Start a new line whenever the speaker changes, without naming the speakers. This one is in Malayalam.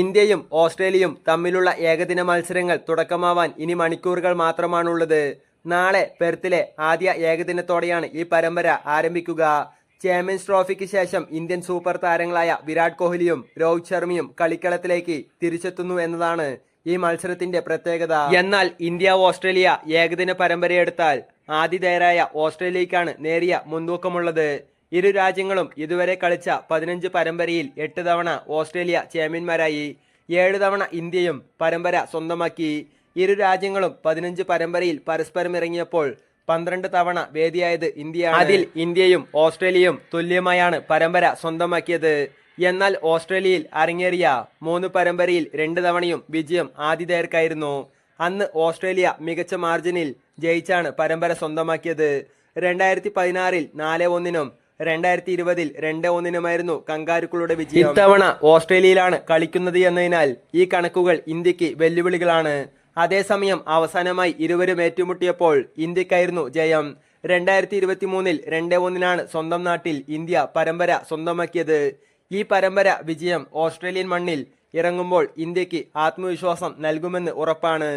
ഇന്ത്യയും ഓസ്ട്രേലിയയും തമ്മിലുള്ള ഏകദിന മത്സരങ്ങൾ തുടക്കമാവാൻ ഇനി മണിക്കൂറുകൾ മാത്രമാണുള്ളത്. നാളെ പെർത്തിലെ ആദ്യ ഏകദിനത്തോടെയാണ് ഈ പരമ്പര ആരംഭിക്കുക. ചാമ്പ്യൻസ് ട്രോഫിക്ക് ശേഷം ഇന്ത്യൻ സൂപ്പർ താരങ്ങളായ വിരാട് കോഹ്ലിയും രോഹിത് ശർമ്മയും കളിക്കളത്തിലേക്ക് തിരിച്ചെത്തുന്നു എന്നതാണ് ഈ മത്സരത്തിന്റെ പ്രത്യേകത. എന്നാൽ ഇന്ത്യ ഓസ്ട്രേലിയ ഏകദിന പരമ്പരയെടുത്താൽ ആതിഥേയരായ ഓസ്ട്രേലിയക്കാണ് നേരിയ മുൻതൂക്കമുള്ളത്. ഇരു രാജ്യങ്ങളും ഇതുവരെ കളിച്ച പതിനഞ്ച് പരമ്പരയിൽ എട്ട് തവണ ഓസ്ട്രേലിയ ചാമ്പ്യന്മാരായി ഏഴ് തവണ ഇന്ത്യയും പരമ്പര സ്വന്തമാക്കി. ഇരു രാജ്യങ്ങളും പതിനഞ്ച് പരമ്പരയിൽ പരസ്പരം ഇറങ്ങിയപ്പോൾ പന്ത്രണ്ട് തവണ വേദിയായത് ഇന്ത്യയാണ്. അതിൽ ഇന്ത്യയും ഓസ്ട്രേലിയയും തുല്യമായാണ് പരമ്പര സ്വന്തമാക്കിയത്. എന്നാൽ ഓസ്ട്രേലിയയിൽ അരങ്ങേറിയ മൂന്ന് പരമ്പരയിൽ രണ്ട് തവണയും വിജയം ആതിഥേയർക്കായിരുന്നു. അന്ന് ഓസ്ട്രേലിയ മികച്ച മാർജിനിൽ ജയിച്ചാണ് പരമ്പര സ്വന്തമാക്കിയത്. രണ്ടായിരത്തി പതിനാറിൽ നാല് ഒന്നിനും രണ്ടായിരത്തി ഇരുപതിൽ രണ്ട് ഒന്നിനുമായിരുന്നു കങ്കാരുക്കളുടെ വിജയം. ഇത്തവണ ഓസ്ട്രേലിയയിലാണ് കളിക്കുന്നത് എന്നതിനാൽ ഈ കണക്കുകൾ ഇന്ത്യയ്ക്ക് വെല്ലുവിളികളാണ്. അതേസമയം അവസാനമായി ഇരുവരും ഏറ്റുമുട്ടിയപ്പോൾ ഇന്ത്യക്കായിരുന്നു ജയം. രണ്ടായിരത്തി ഇരുപത്തി മൂന്നിൽ രണ്ട് ഒന്നിനാണ് സ്വന്തം നാട്ടിൽ ഇന്ത്യ പരമ്പര സ്വന്തമാക്കിയത്. ഈ പരമ്പര വിജയം ഓസ്ട്രേലിയൻ മണ്ണിൽ ഇറങ്ങുമ്പോൾ ഇന്ത്യയ്ക്ക് ആത്മവിശ്വാസം നൽകുമെന്ന് ഉറപ്പാണ്.